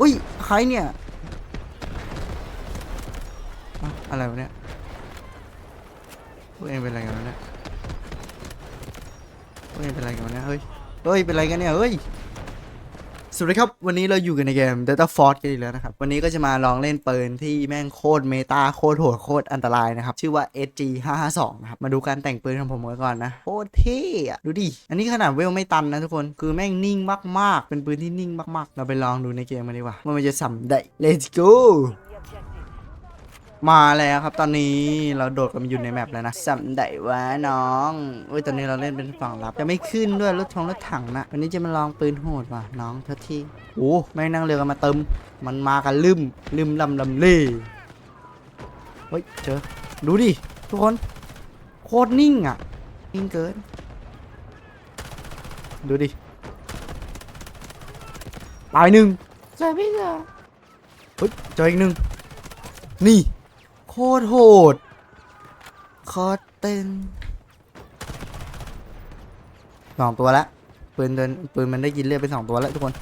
อุ้ยใครเนี่ยอะอะไรวะเนี่ยพวกเองเป็นอะไรกันวะเนี่ยพวกเองเป็นอะไรกันวะเนี่ยเฮ้ยเฮ้ยเป็นอะไรกันเนี่ยเฮ้ย สวัสดีครับ วันนี้เราอยู่กันในเกม Data Force กันอีกแล้วนะครับ วันนี้ก็จะมาลองเล่นปืนที่แม่งโคตรเมตาโคตรโหดโคตรอันตรายนะครับ ชื่อว่า SG 552นะครับ มาดูการแต่งปืนของผมกันก่อนนะโคตรเท่อะดูดิ อันนี้ขนาดเวลไม่ตันนะทุกคน คือแม่งนิ่งมากๆ เป็นปืนที่นิ่งมากๆ เราไปลองดูในเกมกันดีกว่าว่ามันจะสำได้ Let's go มาแล้วครับตอนนี้เราโดดกันมาอยู่ในแมปแล้วนะสำได้วะน้องอุ้ยตอนนี้เราเล่นเป็นฝั่งรับจะไม่ขึ้นด้วยรถทงรถถังนะวันนี้จะมาลองปืนโหดว่ะน้องเท่าที่โอ้ไม่งนั่งเรือกันมาเติม มันมากันลืมลืมลำลำเล่เฮ้ยเจอดูดิทุกคนโคตรนิ่งอะนิ่งเกิน ดูดิตายหนึ่งเจอพี่เจอเฮ้ยเจออีกหนึ่งนี่โค ตรโหด คอเต้นสองตัวละปืนเดินปืนมันได้ยินเลือดไปสองตัวแล้วทุกคน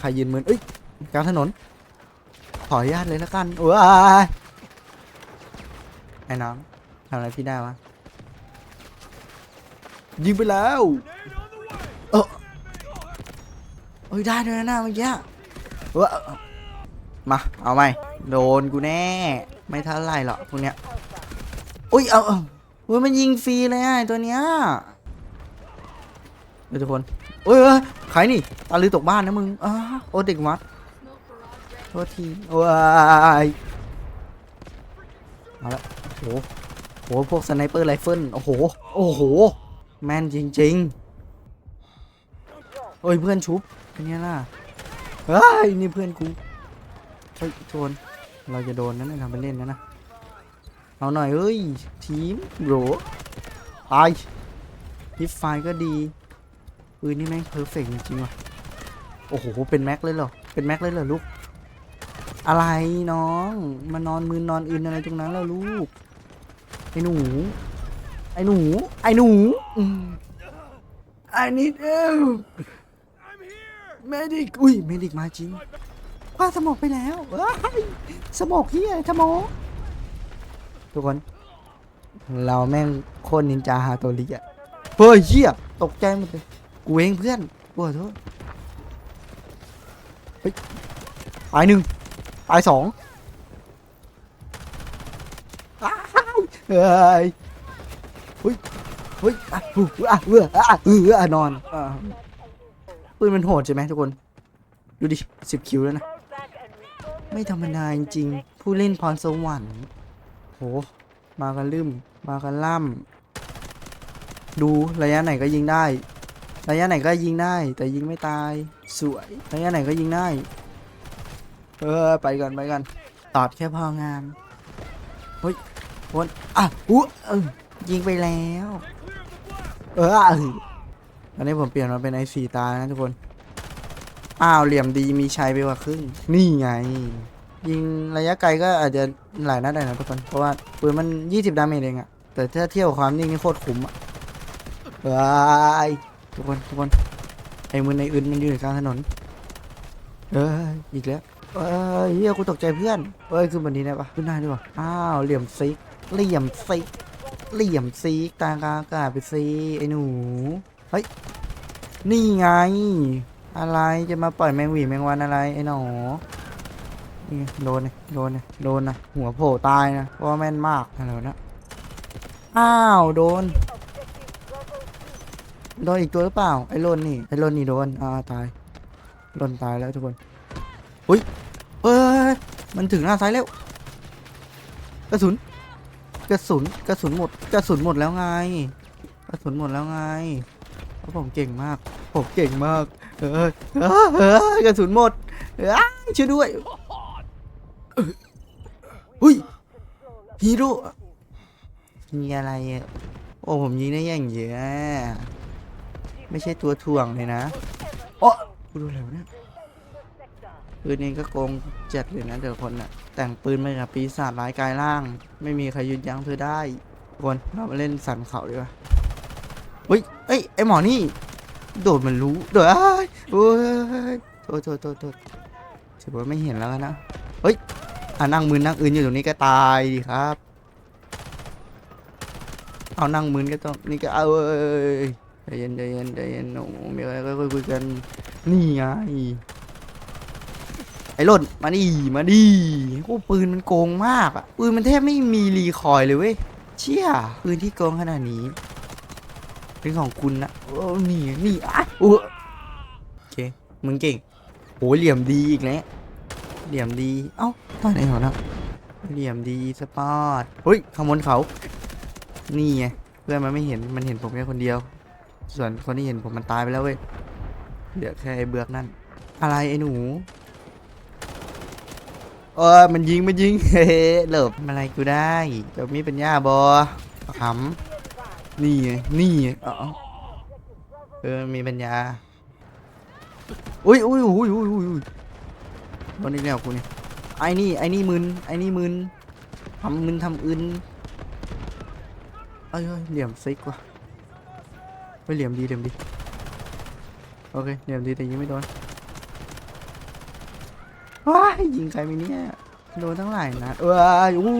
ใครยืนมือเอ้ยกลางถนน ขออนุญาตเลยแล้วกันโอ้ยไอ้น้องทำอะไรพี่ได้วะยิงไปแล้วเออเอ้ยได้ด้วยนะเมื่อกี้ มา เอาไหมโดนกูแน่ ไม่เท่าไรหรอกพวกเนี้ยอุ้ย เอาเอาอุ้ยมันยิงฟรีเลยไอ้ตัวเนี้ยเดี๋ยวทุกคนเอ้ยเอ้ยใครนี่ตาลือตกบ้านนะมึงอ้าโอเด็กมัดโทษทีโอ้ยมาแล้วโอ้โหโอ้โหพวกสไนเปอร์ไรเฟิลโอ้โห โอ้โห แม่นจริงๆเฮ้ยเพื่อนชุบเป็นไงล่ะเฮ้ยนี่เพื่อนกู เฮ้ยโจนเราจะโดนนั่นนะทำไปเล่นนะนะ เอาหน่อยเอ้ย ทีมโบรตายฮิฟไฟก็ดีปืนนี่แม่งเพอร์เฟกจริงๆว่ะ โอ้โห เป็นแม็กเลยเหรอ เป็นแม็กเลยเหรอลูก อะไรน้อง มานอนมือนอนอื่นอะไรตรงนั้นแล้วลูก ไอ้หนู ไอ้หนู ไอ้หนูอืม I need help medic อุ้ย medic มาจริง ว้าสมองไปแล้วเอ้ยสมองเฮียสมองทุกคน เราแม่งโคตรนินจาฮาโตริอะเฮ้ยเฮียตกใจหมดเลยกูเองเพื่อนกูขอโทษเฮ้ยตายหนึ่งตายสองเฮ้ยเฮ้ยเฮ้ยอะอู้อะเอออะเอออะนอนปืนมันโหดใช่ไหมทุกคน ดูดิสิบคิวแล้วนะ ไม่ธรรมดาจริงๆผู้เล่นพรสวรรค์โห มากันลืมมากันล่ำดูระยะไหนก็ยิงได้ ระยะไหนก็ยิงได้ แต่ยิงไม่ตาย สวย ระยะไหนก็ยิงได้ เออ ไปกันไปกันตอดแค่พองาม เฮ้ยวนอะอู้เออยิงไปแล้ว เอออะตอนนี้ผมเปลี่ยนมาเป็นไอสีตานะทุกคน อ้าวเหลี่ยมดีมีชัยไปกว่าครึ่งนี่ไง ยิงระยะไกลก็อาจจะหลายนัดได้นะทุกคน เพราะว่าปืนมัน 20 ดาเมจเองอะแต่ถ้าเที่ยบกับความนิ่งนี่โคตรคุ้มอะเอ้ยทุกคนทุกคนไอ้มือในอื่นมันอยู่กลางถนนเอ้ยอีกแล้วเอ้ยเฮียกูตกใจเพื่อนเอ้ยขึ้นบนนี้ได้ปะขึ้นได้ด้วยวะอ้าวเหลี่ยมซิกเหลี่ยมซิกเหลี่ยมซิกตากากาไปซิไอ้หนูเฮ้ยนี่ไง อะไรจะมาปล่อยแมงหวีแมงวันอะไรไอ้หนอนี่โดนเลยโดนเลยโดนนะหัวโผล่ตายนะเพราะว่าแม่นมากอะไรวะเนะอ้าวโดนโดนอีกตัวหรือเปล่าไอ้โลนนี่ไอ้โลนนี่โดนอ่าตายโลนตายแล้วทุกคนอุ้ยเอ้ยมันถึงหน้าซ้ายแล้วกระสุนกระสุนกระสุนหมดกระสุนหมดแล้วไงกระสุนหมดแล้วไงเพราะผมเก่งมากผมเก่งมาก เออเออเออกระสุนหมดเออช่วยด้วยอุ้ยฮีโร่มีอะไรอะโอ้ผมยิงได้อย่างเยอะไม่ใช่ตัวถ่วงเลยนะโอ้กูดูแล้วเนี่ยปืนเองก็โกงจัดเลยนะเดี๋ยวคนน่ะ แต่งปืนมากับปีศาจร้ายกายร่าง ไม่มีใครหยุดยั้งเธอได้คนเรามาเล่นสันเขาดีกว่าเฮ้ยเอ้ยไอหมอนี่ โดดมันรู้โดดอ้ายโอ้ยโทษโทษโทษโทษถือว่าไม่เห็นแล้วนะเฮ้ยอ่านั่งมือนั่งอื่นอยู่ตรงนี้ก็ตายดิครับ เอานั่งมืนก็ต้องนี่ก็เอาเอ้ยใจเย็นใจเย็นใจเย็นโอ้มีอะไรก็คุยกันนี่ไงไอ้หล่นมาดิมาดิโอ้ปืนมันโกงมากอะปืนมันแทบไม่มีรีคอยเลยเว้ยเชี่ยปืนที่โกงขนาดนี้ เป็นของคุณนะโอ้นี่นี่อะอู้โอเคมึงเก่งโหเหลี่ยมดีอีกแล้วเหลี่ยมดี เอ้าตอนไหนเหรอนะเหลี่ยมดีสปอร์ตเฮ้ยขางบนเขา นี่ไงเพื่อนมันไม่เห็นมันเห็นผมแค่คนเดียว ส่วนคนที่เห็นผมมันตายไปแล้วเว้ยเหลือแค่ไอ้เบือกนั่น อะไรไอ้หนูเออมันยิงมันยิงเฮ้เหลิบทำอะไรกูได้จะมีเป็นย่าบอขำ นี่ไง นี่ไงเออเออ มีปัญญา อุ้ยอุ้ยอุ้ยอุ้ยอุ้ยอุ้ยวันนี้แล้วกูเนี่ยไอ้นี่ ไอ้นี่มึน ไอ้นี่มึนทำมึนทำอึนเอ้ยเหลี่ยมซิกว่ะเฮ้ยเหลี่ยมดีเหลี่ยมดี โอเค เหลี่ยมดีแต่ยิงไม่โดนว้ายยิงใครไปเนี่ย โดนทั้งหลายนัดเอ้ยอุ้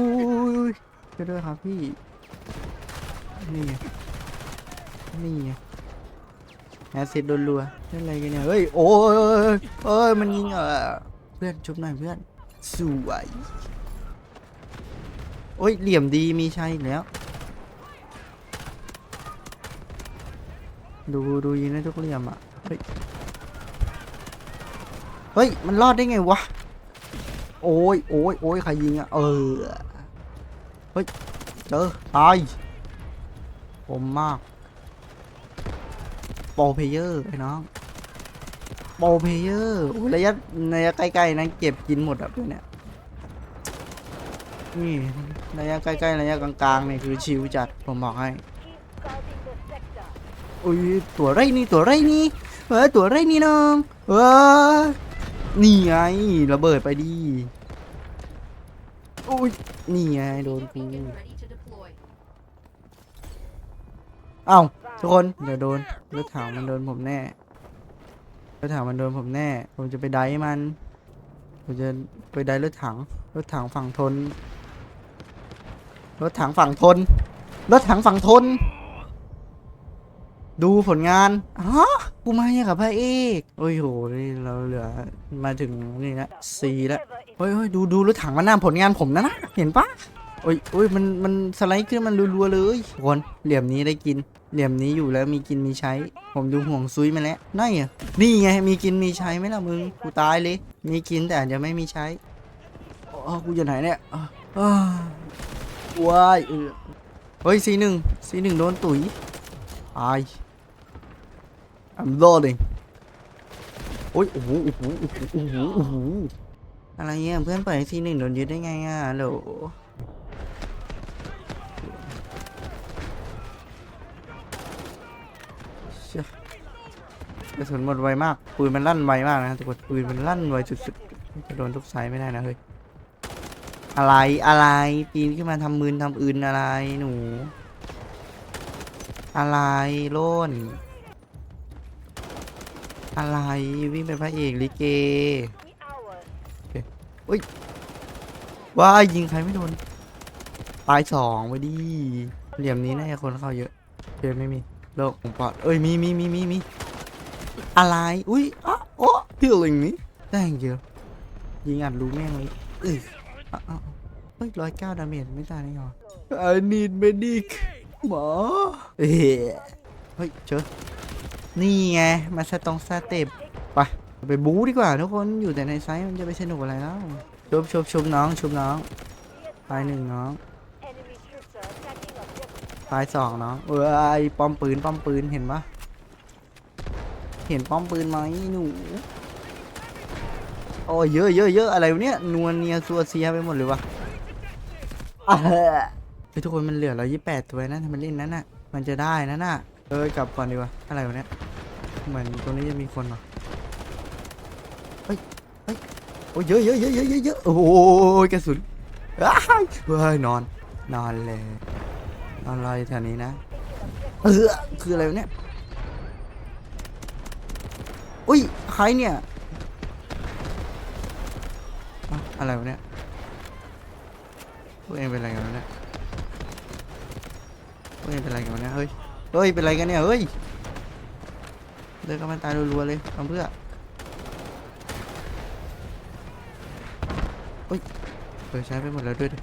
ยช่วยด้วยครับพี่ นี่ไงนี่ไงแอซิดโดนรัวเล่นอะไรกันเนี่ยเฮ้ยโอ้ยโอ้ยมันยิงเออเพื่อนชุบหน่อยเพื่อนสวยโอ้ยเหลี่ยมดีมีชัยอีกแล้ว ดูดูยิงได้ทุกเหลี่ยมอะเฮ้ยเฮ้ยมันรอดได้ไงวะโอ้ยโอ้ยโอ้ยใครยิงอะเออเฮ้ยเจอตาย มมากโปรเพเยอร์ไอ้น้องโปรเพเยอร์โอ้ยระยะระยะใกล้ๆนั้นเก็บกินหมดอะเพื่อนเนี่ยนี่ระยะใกล้ๆระยะกลางๆนี่คือชิวจัดผมบอกให้อุ้ยตัวไรนี่ตัวไรนี่เฮ้ยตัวไรนี่น้องเฮ้ยนี่ไงระเบิดไปดิอุ้ยนี่ไงโดนกู เอ้าทุกคนเดี๋ยวโดนรถถังมันโดนผมแน่รถถังมันโดนผมแน่ ผมจะไปไดมัน ผมจะไปไดรถถัง รถถังฝั่งทน รถถังฝั่งทน รถถังฝั่งทน ดูผลงานฮะกูมาเนี่ยกับพระเอกโอ้ยโหนี่เราเหลือมาถึงนี่ละสี่ละเฮ้ยเฮ้ยดูดูรถถังมันหน้าผลงานผมนะนะ เห็นปะ โอ้ยโอ้ยมัน มันสไลด์ขึ้นมันรัวๆเลยทุกคนเหลี่ยมนี้ได้กิน เหลี่ยมนี้อยู่แล้วมีกินมีใช้ ผมดูห่วงซุยมาแล้วนั่นไงนี่ไง มีกินมีใช้ไหมล่ะมึง กูตายเลย มีกินแต่อาจจะไม่มีใช้อ๋อกูอยู่ไหนเนี่ยว้ายเฮ้ยสีหนึ่งสีหนึ่งโดนตุ๋ยตาย I'm loading โอ้ยโอ้โหโอ้โหโอ้โหโอ้โหโอ้โหอะไรเงี้ยเพื่อนปล่อยให้ทีหนึ่งโดนยึดได้ไงอะฮัลโหล เชี่ยกระสุนหมดไวมาก ปืนมันลั่นไวมากนะทุกคนปืนมันลั่นไวสุดๆจะโดนทุกไซส์ไม่ได้นะเฮ้ยอะไรอะไรปีนขึ้นมาทำมืนทำอื่นอะไรหนู อะไรโล่น อะไรวิ่งเป็นพระเอกลิเกโอ้ยว้ายิงใครไม่โดนตายสองไปดิเหลี่ยมนี้น่าจะคนเข้าเยอะเกมไม่มี โลกของปอดเอ้ยมีมีมีมีมีอะไรอุ้ยอะโอ้ฮิลลิ่งนี้ได้ย่างเดียวยิงอัดรู้แม่งเลยเอ้ยอะอะเฮ้ยร้อยเก้าดาเมจไม่ตายแน่นอน I need medic หมอเฮ้ยเฮ้ยเจอนี่ไงมาสตองสเต็ปไปไปบู๊ดีกว่าทุกคนอยู่แต่ในไซส์มันจะไปสนุกอะไรแล้วชุบชุบชุบน้องชุบน้องตายหนึ่งน้อง ตายสองเน้องเอ้ยป้อมปืนป้อมปืนเห็นปะเห็นป้อมปืนไหมหนูโอ้ยเยอะเยอะเยอะอะไรเนี่ยนวลเนียซัวเซียไปหมดเลยวะอะเฮ้ยทุกคนมันเหลือเรายี่แปดตัวนะถ้ามันเล่นนั้นน่ะ มันจะได้นะน่ะเอ้ยกลับก่อนดีกว่าอะไรวะเนี่ยเหมือนตรงนี้จะมีคนว่ะเฮ้ยเฮ้ยโอ้ยเยอะเยอะเยอะเยอะเยอะโอ้ยกระสุนอ้ายเฮ้ยนอนนอนเลย นอนรแถวนี้นะ เออคืออะไรเนี่ย อุ้ยใครเนี่ย อะไรวะเนี่ยพวกเองเป็นอะไรกันวะเนี่ยพวกเองเป็นอะไรกันวะเนี่ย เฮ้ย เฮ้ย เป็นอะไรกันเนี่ย เฮ้ย เดินกันมาตายรัวๆเลยทำเพื่อเฮ้ยเปิดใช้ไปหมดแล้วด้วยดิ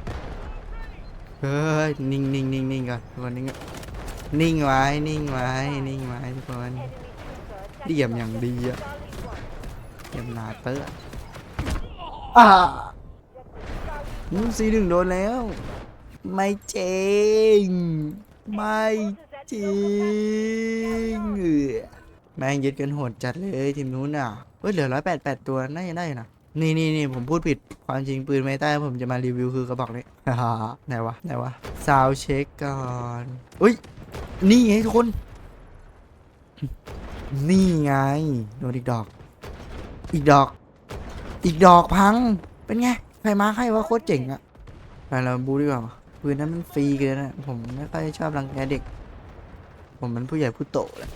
เฮ้ยนิ่งนิ่งนิ่งนิ่งก่อนทุกคนนิ่งนิ่งไว้นิ่งไว้นิ่งไว้ทุกคนเดี่ยมอย่างดีอะเดี่ยมหนาเตอะอ่าซีหนึ่งโดนแล้ว ไม่จริงไม่จริงเออแม่งยึดกันโหดจัดเลยทีมนู้นอะเฮ้ยเหลือร้อยแปดแปดตัวน่าจะได้นะ นี่นี่นี่ผมพูดผิดความจริงปืนไม่ใต้ผมจะมารีวิวคือกระบอกนี้ไหนวะไหนวะซาวเช็คก่อนอุ้ยนี่ไงทุกคน นี่ไงโดนอีกดอก อีกดอก อีกดอกพังเป็นไงใครมาใครว่าโคตรเจ๋งอะไปเราบูดีกว่าปืนนั้นมันฟรีเกินนะผมไม่ค่อยชอบรังแกเด็ก ผมมันผู้ใหญ่ผู้โตแหละ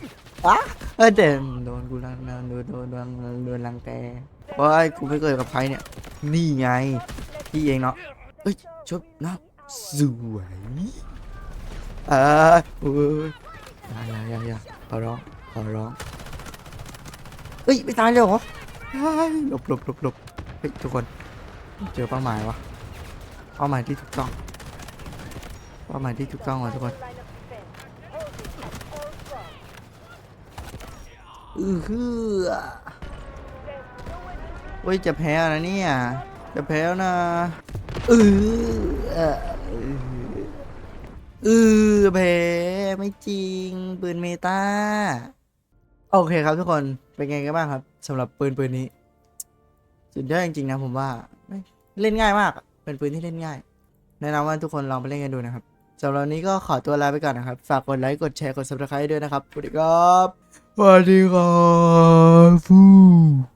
อะเออเด่นโดนกูรังโดนโดนโดนโดนโดนรังแกว้ายกูไม่เคยกับใครเนี่ย นี่ไง พี่เองเนาะเอ้ยชบนะสวยเออเอ้ยอย่าอย่าอย่ายาขอร้องขอร้องเอ้ยไม่ตายเลยเหรอหลบหลบหลบหลบเฮ้ยทุกคน เจอเป้าหมายวะเป้าหมายที่ถูกต้องเป้าหมายที่ถูกต้องว่ะทุกคน อือฮือเฮ้ยจะแพ้แล้วเนี่ย จะแพ้แล้วนะอือเอ่ออือแพ้ไม่จริง ปืนเมตาโอเคครับทุกคนเป็นไงกันบ้างครับสำหรับปืนปืนนี้ สุดยอดจริงๆนะผมว่าเล่นง่ายมาก เป็นปืนที่เล่นง่าย แนะนำว่าทุกคนลองไปเล่นกันดูนะครับสำหรับวันนี้ก็ขอตัวลาไปก่อนนะครับ ฝากกดไลค์ กดแชร์ กด subscribe ด้วยนะครับสวัสดีครับ สวัสดีครับฟู